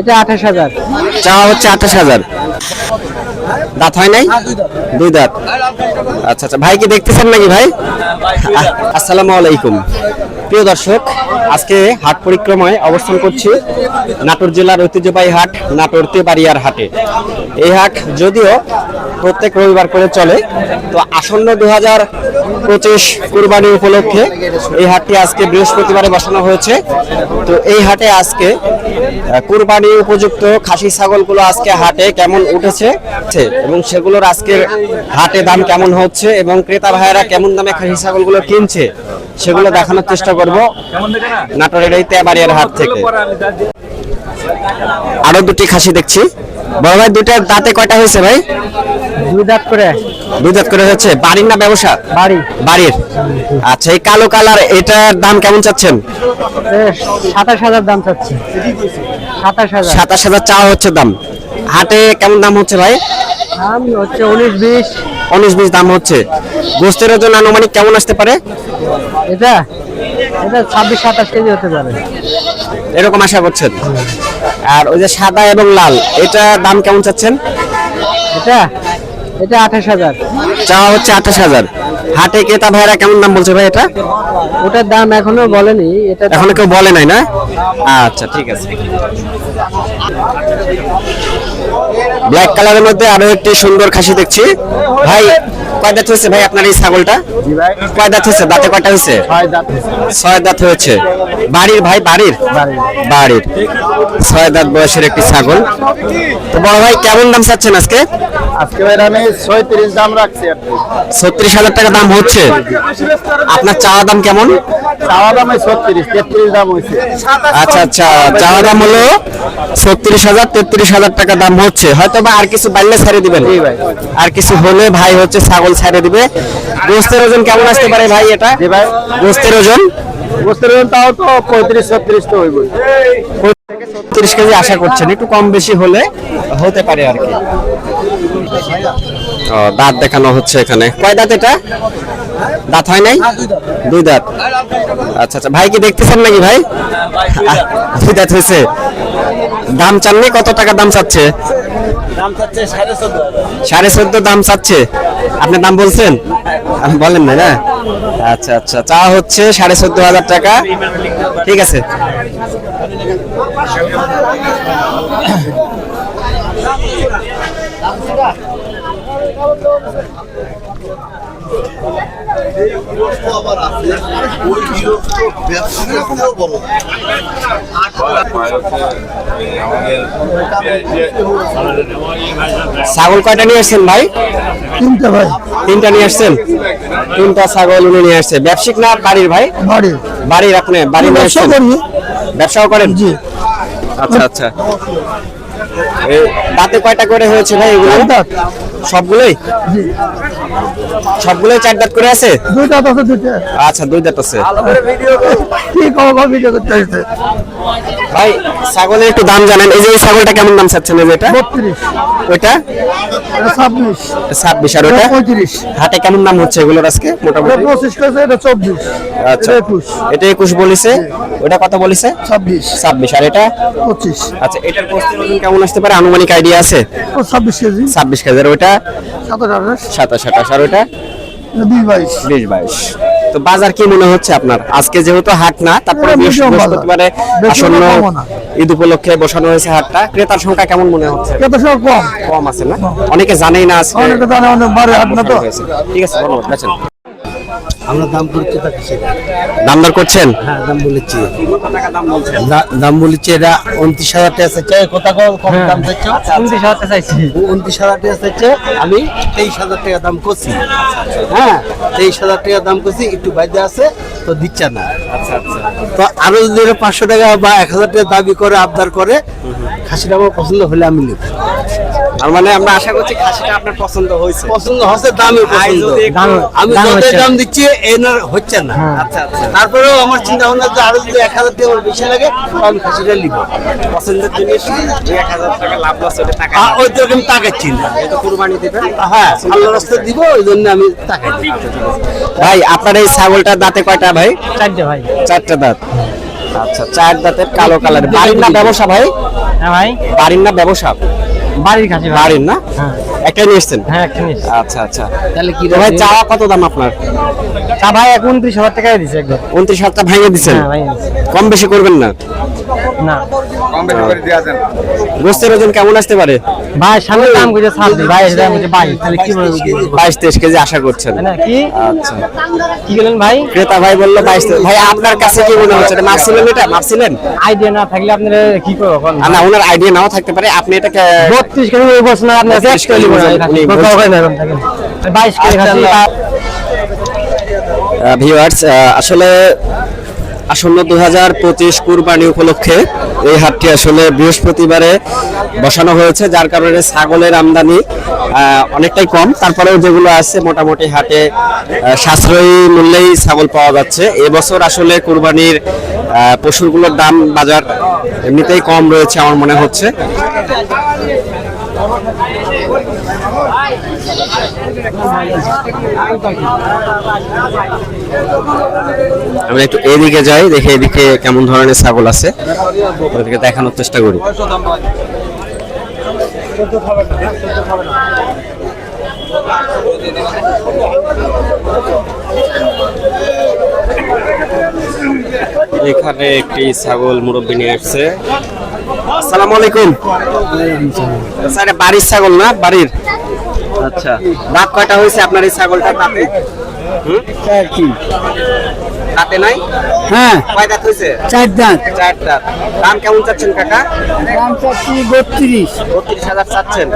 এটা আঠাশ হাজার। চাওয়া হচ্ছে আঠাশ হাজার। দাঁত হয় নাই? দুই দাঁত। আচ্ছা আচ্ছা। ভাই কি দেখতেছেন নাকি ভাই? আসসালামু আলাইকুম। প্রিয় দর্শক, আজকে হাট পরিক্রমায় অবস্থান করছি নাটোর জেলার ঐতিহ্যবাহী হাট, নাটোর তেবাড়িয়ার হাটে। এই হাট যদিও প্রত্যেক রবিবার করে চলে, তো আসন্ন দু হাজার পঁচিশ কুরবানি উপলক্ষে এই হাটটি আজকে বৃহস্পতিবারে বসানো হয়েছে। তো এই হাটে আজকে কুরবানি উপযুক্ত খাসি ছাগলগুলো আজকে হাটে কেমন উঠেছে? এবং সেগুলোর আজকের হাটে দাম কেমন হচ্ছে? এবং ক্রেতা ভাইয়েরা কেমন দামে খাসি ছাগলগুলো কিনছে? সেগুলো দেখানোর চেষ্টা করব নাটোরের এই তেবাড়িয়ার হাট থেকে। আরও দুটি খাসি দেখছি। বড় ভাই দুইটা দাঁতে কয়টা হয়েছে ভাই? দুই দাঁত করে। দুই দাঁত করে হচ্ছে বাড়ির না ব্যবসা? বাড়ি। বাড়ির। আচ্ছা এই কালো কালার এটার দাম কেমন চাচ্ছেন? সাতাশ হাজার দাম চাচ্ছি। সাতাশ হাজার। সাতাশ হাজার চাওয়া হচ্ছে দাম। হাটে কেমন দাম হচ্ছে ভাই? দাম হচ্ছে উনিশ বিশ। উনিশ বিশ দাম হচ্ছে। গোস্তের ওজন আনুমানিক কেমন আসতে পারে? এটা? এটা ছাব্বিশ সাতাশ কেজি হতে পারে। এরকম আশা করছেন? আর ওই যে সাদা এবং লাল এটা দাম কেমন চাচ্ছেন? এটা? এটা আঠাশ হাজার। চাওয়া হচ্ছে আঠাশ হাজার। হাটে ক্রেতা ভাইরা কেমন দাম বলছে ভাই এটা? ওটার দাম এখনও বলেনি এটা এখনও কেউ বলে নাই না? আচ্ছা ঠিক আছে। ব্ল্যাক কালারের মধ্যে আরও একটি সুন্দর খাসি দেখছি। ভাই কয় দাঁত হয়েছে ভাই আপনার এই ছাগলটা? কয় দাঁত হয়েছে? দাঁতে কয়টা হয়েছে? ছয় দাঁত হয়েছে। বাড়ির ভাই বাড়ির। বাড়ির। ছয় দাঁত বয়সের একটি ছাগল। তো বড় ভাই কেমন দাম চাচ্ছেন আজকে? আজকে ভাই আমি ছয়ত্রিশ দাম রাখছি ছত্রিশ হাজার টাকা দাম হচ্ছে? আপনার চাওয়া দাম কেমন? চাওয়া দাম ছত্রিশ তেত্রিশ দাম হয়েছে। আচ্ছা আচ্ছা। চাওয়া দাম হলো ছত্রিশ হাজার তেত্রিশ হাজার টাকা দাম হচ্ছে। হয়তো বা আর কিছু বাড়লে ছেড়ে দিবেন। আর কিছু হলে ভাই হচ্ছে ছাগল ছেড়ে দিবে। গোস্তের ওজন কেমন আসতে পারে ভাই এটা? ভাই। গোস্তের ওজন? বুঝতে পারবেন তাও তো পঁয়ত্রিশ ছত্রিশ তো হইব তিরিশ কেজি আশা করছেন। একটু কম বেশি হলে হতে পারে আর কি। দাঁত দেখানো হচ্ছে এখানে। কয় দাঁত এটা? দাঁত হয় নাই? দুই দাঁত। আচ্ছা আচ্ছা। ভাই কি দেখতেছেন নাকি ভাই? দুই দাঁত হয়েছে। দাম চাননি? কত টাকা দাম চাচ্ছে? সাড়ে চোদ্দ দাম চাচ্ছে। আপনি দাম বলছেন? বলেন না না? আচ্ছা আচ্ছা। চা হচ্ছে সাড়ে চোদ্দ হাজার টাকা। ঠিক আছে। ছাগল কয়টা নিয়ে আসছেন ভাই? তিনটা ভাই। তিনটা নিয়ে আসছেন? তিনটা ছাগল উনি নিয়ে আসছে। ব্যবসায়িক না বাড়ির ভাই? বাড়ি। বাড়ির আপনি বাড়ি নিয়ে আসছেন? ব্যবসাও করেন? জি। আচ্ছা আচ্ছা। দাঁতে কয়টা করে হয়েছে ভাই এগুলো? সবগুলোই? সবগুলোই চার দাঁত করে আছে? দুই দাঁত আছে দুইটা। আচ্ছা দুই দাঁত আছে। কি কবে ভিডিও করতে হয়েছে? ভাই ছাগলের একটু দাম জানেন। এই যে এই ছাগলটা কেমন দাম চাচ্ছেন? এই যে এটা? বত্রিশ। ওইটা? এটা ছাব্বিশ। ছাব্বিশ। আর ওটা পঁয়ত্রিশ। হাটে কেমন দাম হচ্ছে এগুলোর আজকে মোটামুটি? পঁচিশ কেছে এটা চব্বিশ। আচ্ছা। এটা একুশ। এটা একুশ বলিছে। ওটা কত বলেছে? ছাব্বিশ। ছাব্বিশ। আর এটা? পঁচিশ। আচ্ছা এটার গোস্তের ওজন কেমন আসতে পারে? আনুমানিক আইডিয়া আছে? ও ছাব্বিশ কেজি। ছাব্বিশ কেজি আর ওইটা? সাতাশ আঠাশ। সাতাশ আঠাশ আর ওটা বিশ বাইশ। তো বাজার কি মনে হচ্ছে আপনার? আজকে যেহেতু হাট না তারপরে। বৃহস্পতিবারে আসন্ন। ঈদ উপলক্ষে বসানো হয়েছে হাটটা। ক্রেতার সংখ্যা কেমন মনে হচ্ছে? ক্রেতার সংখ্যা কম। কম আছে না? অনেকে জানেই না আজকে অনেকে জানে অনেক হাট না তো। ঠিক আছে ধন্যবাদ। আমরা দাম করছি দাম দর করছেন? হ্যাঁ দাম বলেছি। দাম বলেছি এটা উনত্রিশ হাজার টাকা চাইছে। কোথা কম কম দাম চাইছে? উনত্রিশ হাজার টাকা চাইছি। উনত্রিশ হাজার টাকা চাইছে আমি তেইশ হাজার টাকা দাম করছি। হ্যাঁ তেইশ হাজার টাকা দাম করছি একটু বাইরে আছে তো দিচ্ছে না। আচ্ছা আচ্ছা। তো আরও যদি এরা পাঁচশো টাকা বা এক হাজার টাকা দাবি করে আবদার করে খাসিটা আমার পছন্দ হলে আমি নেব। তার মানে আমরা আশা করছি খাসিটা আপনার পছন্দ হয়েছে। পছন্দ হচ্ছে দামে পছন্দ। আমি যত দাম দিচ্ছি এনার হচ্ছে না। আচ্ছা আচ্ছা। তারপরেও আমার চিন্তা ভাবনা যে আরও যদি এক হাজার আমার বেশি লাগে তো আমি খাসিটা নিব। পছন্দের জিনিস দুই এক হাজার টাকা লাভ লস ওটা টাকা ওই তো আমি তাকাচ্ছি না যেহেতু কুরবানি দিবেন হ্যাঁ আল্লাহ রাস্তা দিব ওই জন্য আমি তাকাই ভাই আপনার এই ছাগলটার দাঁতে কয়টা ভাই? চারটে ভাই। চারটা দাঁত। আচ্ছা চার দাঁতের কালো কালার। বাড়ির না ব্যবসা ভাই? হ্যাঁ ভাই। বাড়ির না ব্যবসা? বাড়ির কাছে ভাই বাড়ির না হ্যাঁ। একটাই নিয়ে হ্যাঁ একটা আচ্ছা আচ্ছা। তাহলে কি ভাই চাওয়া কত দাম আপনার? তা ভাই এক উনত্রিশ হাজার টাকায় দিছে একদম। উনত্রিশ হাজারটা ভাঙে দিচ্ছেন হ্যাঁ ভাই কম বেশি করবেন না? না। গোস্তের ওজন কেমন আসতে পারে? ভাই সামনে দাম কইছে ভাই কইছে বাইশ তাহলে কি বলব? বাইশ তেইশ কেজি আশা করছেন। না? কি? আচ্ছা। কি গেলেন ভাই? ক্রেতা ভাই বলল বাইশ তেইশ। ভাই আপনার কাছে কি মনে হচ্ছে? এটা মাপছিলেন এটা? মাপছিলেন আইডিয়া না থাকলে আপনারা কি করব না ওনার আইডিয়া নাও থাকতে পারে। আপনি এটাকে বত্রিশ কেজি ওই বছর না আপনার 32 কেজি ভিউয়ার্স আসলে আসন্ন দু হাজার পঁচিশ কুরবানি উপলক্ষে এই হাটটি আসলে বৃহস্পতিবারে বসানো হয়েছে যার কারণে ছাগলের আমদানি আহ, অনেকটাই কম। তারপরেও যেগুলো আছে মোটামুটি হাটে সাশ্রয়ী মূল্যেই ছাগল পাওয়া যাচ্ছে। এবছর আসলে কুরবানির আহ, পশুরগুলোর দাম বাজার এমনিতেই কম রয়েছে আমার মনে হচ্ছে। আমি একটু এদিকে যাই, দেখে এদিকে কেমন ধরনের ছাগল আছে। ওদিকে দেখানোর চেষ্টা করি। এখানে একটি ছাগল মুরব্বী নিয়ে আসছে আসসালামু আলাইকুম। স্যার এটা বাড়ির ছাগল না? বাড়ির? আচ্ছা। দাঁত কয়টা হয়েছে আপনার এই ছাগলটা দাঁতে হুম? দাঁতে নাই? হ্যাঁ। কয় দাঁত হয়েছে? চার দাঁত। চার দাঁত। দাম কেমন চাচ্ছেন কাকা? দাম চাচ্ছি বত্রিশ। বত্রিশ হাজার চাচ্ছেন।